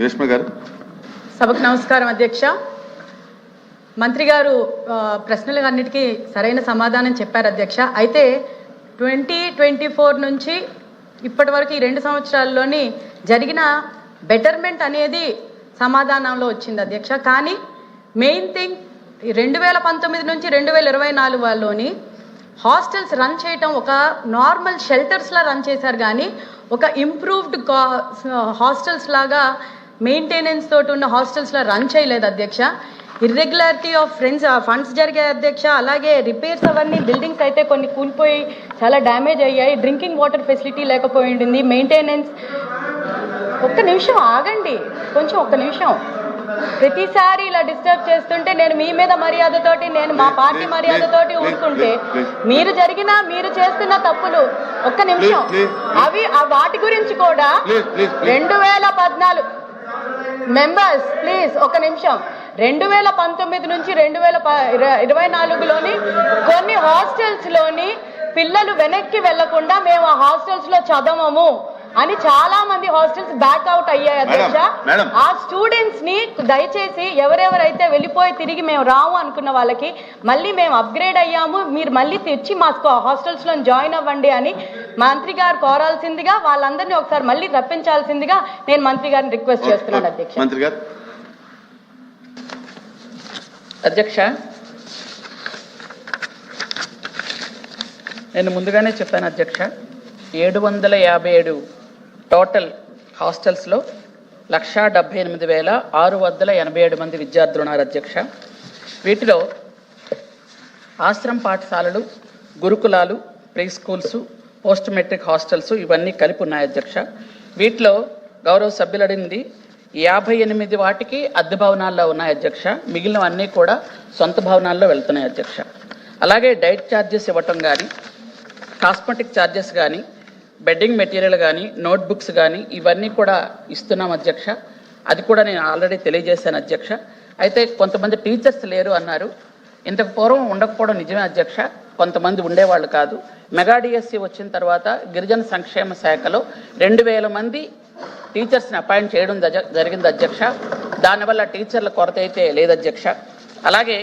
రేష్మ గారు. సభకు నమస్కారం అధ్యక్ష. మంత్రి గారు ఆ, అన్నిటికీ సరైన సమాధానం చెప్పారు అధ్యక్ష. అయితే ట్వంటీ ట్వంటీ ఫోర్ నుంచి ఇప్పటి వరకు ఈ రెండు సంవత్సరాల్లోని జరిగిన బెటర్మెంట్ అనేది సమాధానంలో వచ్చింది అధ్యక్ష. కానీ మెయిన్ థింగ్ రెండు వేల పంతొమ్మిది నుంచి రెండు వేల ఇరవై నాలుగు వాళ్ళలోని హాస్టల్స్ రన్ చేయటం ఒక నార్మల్ షెల్టర్స్లా రన్ చేశారు కానీ ఒక ఇంప్రూవ్డ్ హాస్టల్స్ లాగా మెయింటెనెన్స్ తోటి ఉన్న హాస్టల్స్లో రన్ చేయలేదు అధ్యక్ష. ఇర్రెగ్యులారిటీ ఆఫ్ ఫ్రెండ్స్ ఫండ్స్ జరిగాయి అధ్యక్ష. అలాగే రిపేర్స్ అవన్నీ బిల్డింగ్స్ అయితే కొన్ని కూలిపోయి చాలా డ్యామేజ్ అయ్యాయి. డ్రింకింగ్ వాటర్ ఫెసిలిటీ లేకపోయి ఉండింది. మెయింటెనెన్స్ ఒక్క నిమిషం ఆగండి. కొంచెం ఒక్క నిమిషం. ప్రతిసారి ఇలా డిస్టర్బ్ చేస్తుంటే నేను మీ మీద మర్యాదతోటి నేను మా పార్టీ మర్యాదతోటి ఊరుకుంటే మీరు జరిగిన మీరు చేస్తున్న తప్పులు ఒక్క నిమిషం. అవి వాటి గురించి కూడా. రెండు వేల పద్నాలుగు మెంబర్స్ ప్లీజ్ ఒక నిమిషం రెండు వేల పంతొమ్మిది నుంచి రెండు వేల ఇరవై నాలుగులోని కొన్ని హాస్టల్స్లోని పిల్లలు వెనక్కి వెళ్ళకుండా మేము ఆ హాస్టల్స్లో చదవము అని చాలా మంది హాస్టల్స్ బ్యాక్ అవుట్ అయ్యాయి అధ్యక్ష. ఆ స్టూడెంట్స్ని దయచేసి ఎవరెవరైతే వెళ్ళిపోయి తిరిగి మేము రాము అనుకున్న వాళ్ళకి మళ్ళీ మేము అప్గ్రేడ్ అయ్యాము. మీరు మళ్ళీ తెచ్చి మా హాస్టల్స్లో జాయిన్ అవ్వండి అని మంత్రి గారు కోరాల్సిందిగా వాళ్ళందరినీ ఒకసారి మళ్ళీ రప్పించాల్సిందిగా నేను మంత్రి గారిని రిక్వెస్ట్ చేస్తున్నాను అధ్యక్ష. మంత్రి గారు. అధ్యక్ష నేను ముందుగానే చెప్పాను అధ్యక్ష. ఏడు వందల యాభై ఏడు టోటల్ హాస్టల్స్లో లక్షా డెబ్బై ఎనిమిది వేల ఆరు వందల ఎనభై ఏడు మంది విద్యార్థులు ఉన్నారు అధ్యక్ష. వీటిలో ఆశ్రమ పాఠశాలలు గురుకులాలు pre schools post matric hostels ఇవన్నీ కలిపి ఉన్నాయి అధ్యక్ష. వీటిలో గౌరవ సభ్యులు అడిగింది యాభై ఎనిమిది వాటికి అద్దె భవనాల్లో ఉన్నాయి అధ్యక్ష. మిగిలినవన్నీ కూడా సొంత భవనాల్లో వెళ్తున్నాయి అధ్యక్ష. అలాగే డైట్ ఛార్జెస్ ఇవ్వటం కానీ కాస్మెటిక్ ఛార్జెస్ కానీ బెడ్డింగ్ మెటీరియల్ కానీ నోట్బుక్స్ కానీ ఇవన్నీ కూడా ఇస్తున్నాం అధ్యక్ష. అది కూడా నేను ఆల్రెడీ తెలియజేశాను అధ్యక్ష. అయితే కొంతమంది టీచర్స్ లేరు అన్నారు. ఇంతకు పూర్వం ఉండకపోవడం నిజమే అధ్యక్ష. కొంతమంది ఉండేవాళ్ళు కాదు. మెగా డిఎస్సి వచ్చిన తర్వాత గిరిజన సంక్షేమ శాఖలో రెండు వేల మంది టీచర్స్ని అపాయింట్ చేయడం జరిగింది అధ్యక్ష. దానివల్ల టీచర్ల కొరత అయితే లేదు అధ్యక్ష. అలాగే